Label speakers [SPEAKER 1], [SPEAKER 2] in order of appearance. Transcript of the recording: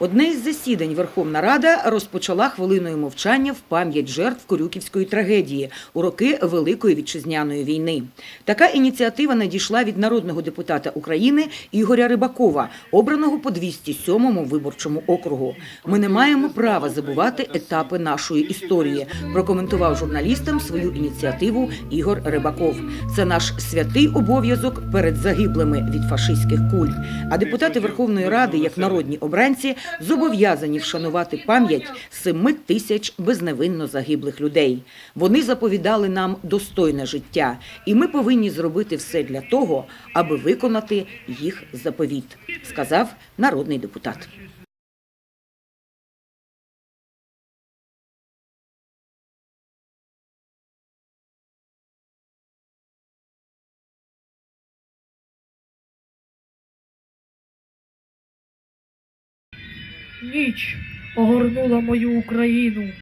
[SPEAKER 1] Одне із засідань Верховна Рада розпочала хвилиною мовчання в пам'ять жертв Корюківської трагедії у роки Великої вітчизняної війни. Така ініціатива надійшла від народного депутата України Ігоря Рибакова, обраного по 207-му виборчому округу. Ми не маємо права забувати етапи нашої історії. Прокоментував журналістам свою ініціативу Ігор Рибаков. Це наш святий обов'язок перед загиблими від фашистських куль. А депутати Верховної Ради, як народні обранці, зобов'язані вшанувати пам'ять семи тисяч безневинно загиблих людей. Вони заповідали нам достойне життя, і ми повинні зробити все для того, аби виконати їх заповіт, сказав народний депутат.
[SPEAKER 2] Ніч огорнула мою Україну.